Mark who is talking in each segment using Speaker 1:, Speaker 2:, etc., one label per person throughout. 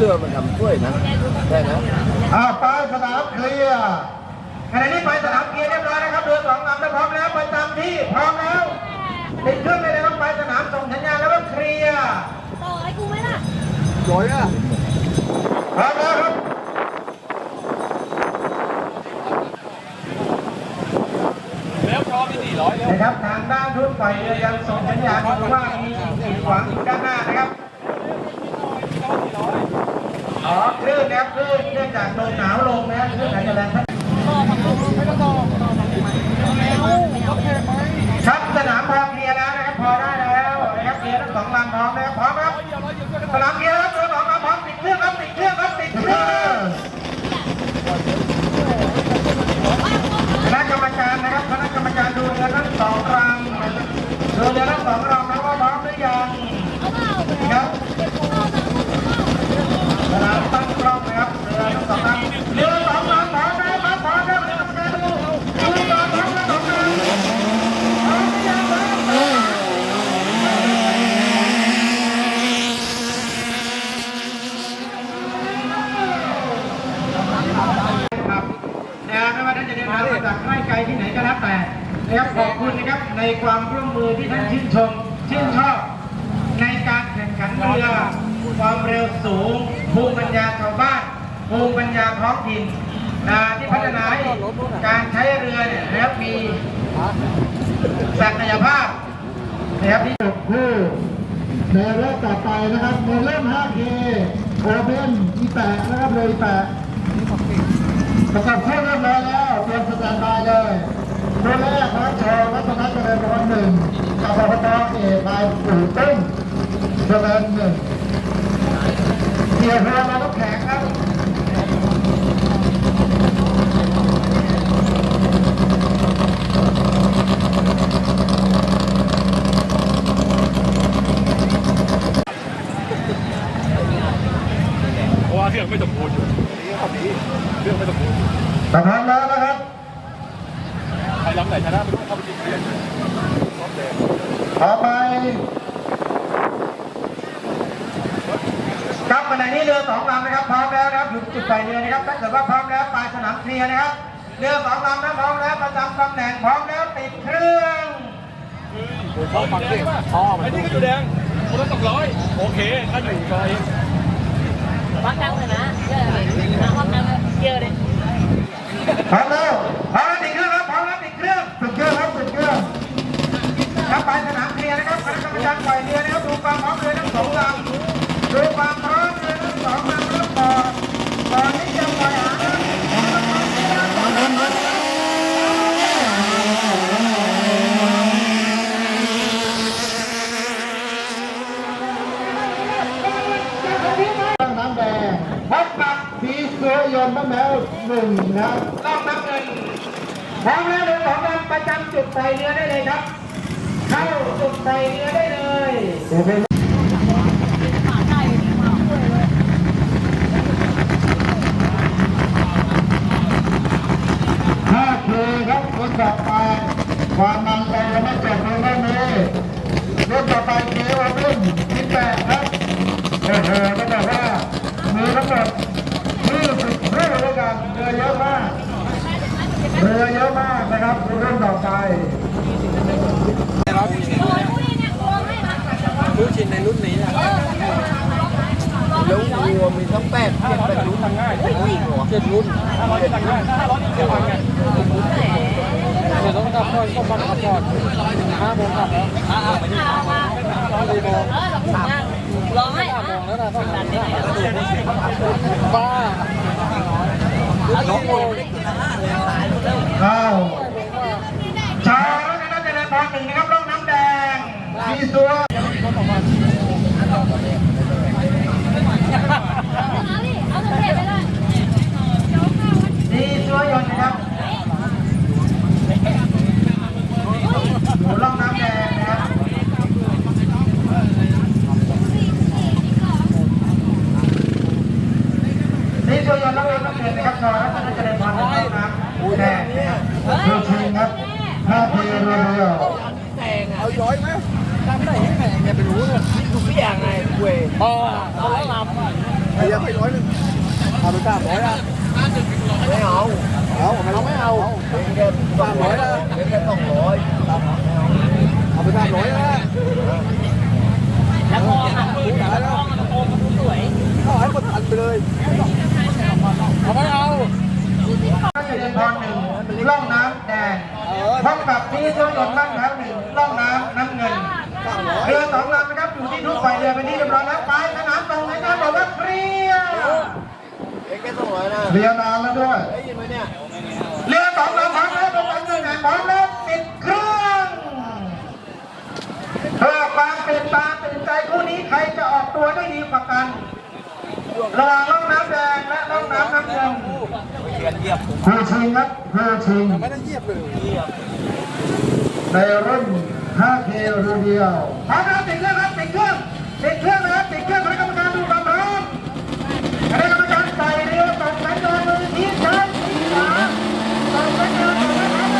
Speaker 1: เรือ
Speaker 2: มันทำช่วยนะใช่ไหม
Speaker 1: อ่าไปสนามเคลียร์ขณะนี้ไปสนามเคลียร์เรียบร้อยนะครับเรือสองลำได้พร้อมแล้วประจำที่พร้อมแล้วติดเครื่องเลยนะครับไปสนามส่งสัญญาณแล้วก็เคลียร์
Speaker 3: ต่อให้กูไหมล่ะ
Speaker 2: สวยอะ
Speaker 1: พร้อมแล้วครับนะครับทางด้านทุนปล่อยเรือยังส่งสัญญาณดูว่ามีสิ่งขวางอยู่ด้านหน้านะครับ อ๋อคลื่นนะครับคลื่นเนื่องจากลมหนาวลงนะครับคลื่นอาจจะแรงครับสนามพอเคลียแล้วนะครับพอได้แล้วนะครับเคลียร์ทั้งสองลำพร้อมแล้วพร้อมครับสนามเคลียร์แล้วตัวสองลำพร้อมติดเครื่องครับติดเครื่องครับติดเครื่องคณะกรรมการนะครับคณะกรรมการดูเรือทั้งสองลำดูเรือทั้งสองลำ Não, não, não, não. ภูมิปัญญาท้องถิ่นนะที่พัฒนาการใช้เรือเนี่ยนะครับมีศักยภาพนะครับที่คู่ในรองต่อไปนะครับในเรื่อง 5K โอเพ่นอีแปะนะครับเลยแปะประกอบเข้าเรียบร้อยแล้วเตรียมสแตนบายเลยตัวแรกนะครับชอวัฒนเจริญร้อยหนึ่งกับอบตเอกนายปู่ตุ้มเจริญหนึ่งเกี่ยวกับเราต้องแข่งครับ
Speaker 4: เพราะว่าเครื่องไม่สมบูรณ์อยู่เครื่องไม่สมบูรณ์
Speaker 1: แต่พร้อมแล้วนะครับ
Speaker 4: ใครล้ำไหนชนะไม่รู้เข้าไปชิงเรียน
Speaker 1: ต่อไปครับ ขณะนี้เรือสองลำนะครับพร้อมแล้วนะครับหยุดจุดใส่เรือนะครับถ้าเกิดว่าพร้อมแล้วปลายสนามเคลียร์นะครับเรือสองลำนะพร้อมแล้วประจำตำแหน่งพร้อมแล้วติดเครื่อง
Speaker 4: พ่อมันแดงพ่อมันไอ้นี่ก็อยู่แดงคนละสองร้อยโอเคถ้าหนึ่งร้อย
Speaker 3: วัดดังเลยนะเยอะเลยนะวัดดังเยอะเลย
Speaker 1: พร้อมแล้วพร้อมแล้วติดเครื่องครับพร้อมแล้วติดเครื่องติดเครื่องครับติดเครื่องครับไปสนามเคลียร์นะครับคณะกรรมการปล่อยเรือนะครับดูความพร้อมเรือทั้งสองลำดูความพร้อมเรือทั้งสองลำแล้วต่อต่อนี้จะปล่อยหางน้ำแดงพบกับสีเสือยนต์บ้านแมว หนึ่งนะต้องน้ำเงินพร้อมแล้วเรือสองลำประจำจุดใส่เรือได้เลยครับ เข้าจุดใส่เรือได้เลยคห้าเคครับคนต่อไปความมันเรายังไม่จบลงเท่านี้รุ่นต่อไปเควันรุ่นที่แปดครับโอ้โหต้องบอกว่ามีทั้งหมดยี่สิบเรือด้วยกันเรือเยอะมากเรือเยอะมาก นะครับรุ่นต่อไป
Speaker 2: รู้ชินในรุ่นนี้นะแล้ววัวมีทั้งแปดเจ็ดแปดรุ่นเจ็ดรุ่น
Speaker 4: ห้าร้อยจะตังง่ายห้าร้อยจะตังค์ง่าย
Speaker 2: เดี๋ยวต้องกลับก่อนก็บังคับก่อนห้าโมงกลับแล้วสี่โมง
Speaker 3: เออเราพูดมร้องให้
Speaker 2: ห้าโมงแล้วนะต้องกลับบ้า
Speaker 3: เอาลูกโป่ง
Speaker 1: เข้า หนึ่งนะครับร่องน้ำแดงมีตัว
Speaker 3: มีตัวยนต์นะครับอยู่ร่อง
Speaker 1: น้ำแดงนะครับมีตัวยนต์ล่องน้ำแดงนะครับนอนรัตนเจริญพรร่องน้ำแดงเพื่อชิครับ เรือเรือ
Speaker 2: เอาย้อยไหมจำได้ยังไงเนี่ยไปรู้เลย
Speaker 3: ดูพี่อย่างไงเว้ย
Speaker 2: อ๋อ
Speaker 3: เขาไล่ล
Speaker 2: ไอ้ยังไม่ร้อยหนึ่งเอาไปสามร้อยอะำ
Speaker 3: ไม่เอา
Speaker 2: เอาเราไม่เอา
Speaker 3: เป็นแค่สองร้อยเป็นแค่สองร้อย
Speaker 2: เอาไปสามร้อยนะ
Speaker 3: แล้วพอหันมือแล้วก็มันโอมมันสวย
Speaker 2: เอาให้หมดอันไปเลยเอาไม่เอา
Speaker 1: เจริญพรหนึ่งล่องน้ำแดง พบกับที่ช่วยยนต์บ้านแถวหนึ่งล่องน้ำน้ำเงิน เรือสองลำนะครับอยู่ที่ทุกฝ่ายเรือเป็นที่เรียบร้อยแล้วไปสนามตรงในการบอกว่าเคลียร์
Speaker 3: เป็นแค่สองร้อยนะ
Speaker 1: เรียนานแล้วด้วย
Speaker 3: ได้ยินไหมเนี่ย
Speaker 1: เรือสองลำพร้อมแล้วเป็นวันหนึ่งแห่งพร้อมแล้วติดเครื่องเพื่อความตื่นตาตื่นใจคู่นี้ใครจะออกตัวได้ดีกว่ากันระหว่างล่องน้ำแดงและล่องน้ำน้ำเงินคู่ชิงครับคู่ชิง
Speaker 2: ไม่ได้เยียบเลย
Speaker 1: ในรุ่น 5K เรือเดียวพร้อมแล้วติดเครื่องครับติดเครื่องติดเครื่องนะครับติดเครื่องคณะกรรมการดูความพร้อมคณะกรรมการใส่เรือส่งสัญญาณมือชี้ซ้ายชี้ขวาส่งสัญญาณส่งสัญญาณ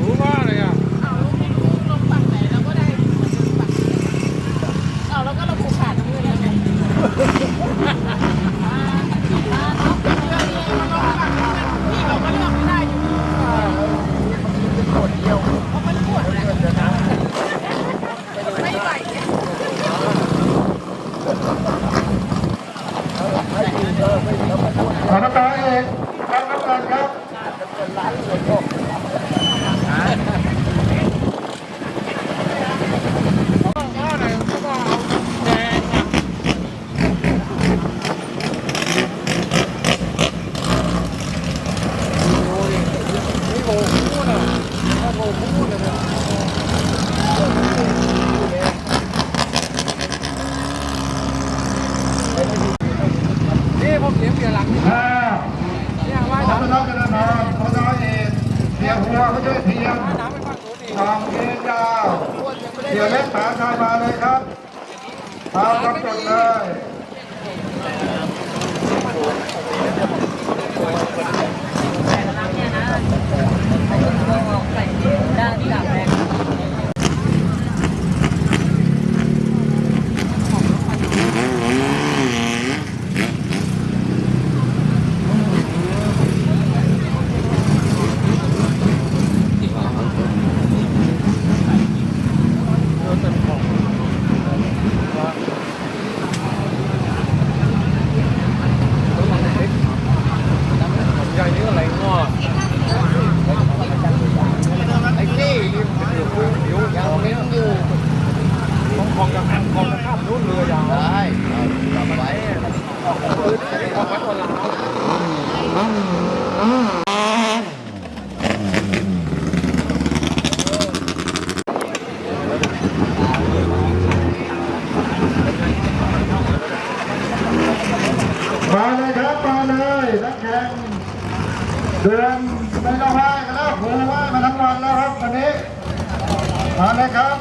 Speaker 2: รู้มากเลยอะ
Speaker 3: เอาแล้วก็เราผูกขาดมือแล้วไง
Speaker 1: ขอรับต่อเองครับรับก่อน ครับ
Speaker 2: ว่าไหนก็ว่าเอาแดงอะโอ้ยนี่โอ้โหพูดอะถ้าโอ้โหพูดเลยเนี่ยนี่ผมเสียงเปลี่ยนหลังนี่
Speaker 1: ห้า
Speaker 2: เนี่ยว่าย
Speaker 1: ขอ
Speaker 2: น้ำ
Speaker 1: รับกระนอนขอรับเองเสียหัวเขาช่วยเทียม
Speaker 2: น้ำไปฝั่งนู้นอีก
Speaker 1: สองเอ็นยาวเสียเล็กขาชายมาเลยครับเอากำ จุดเลย
Speaker 3: ด้านที่ดับแรง
Speaker 2: ใหญ่นี่อะไรงอไอ้นี่นี่เป็นอยู่คู่ผิวยังเลี้ยงอยู่ของของกับของกับข้ามนู้นเรือยาวได้กลับไว้ปืนของไว้คนละ
Speaker 1: มาเลยครับมาเลยนักแข่งเดือนไม่ต้องไหว้กันแล้วครูไหว้มาทั้งวันแล้วครับวันนี้มาเลยครับ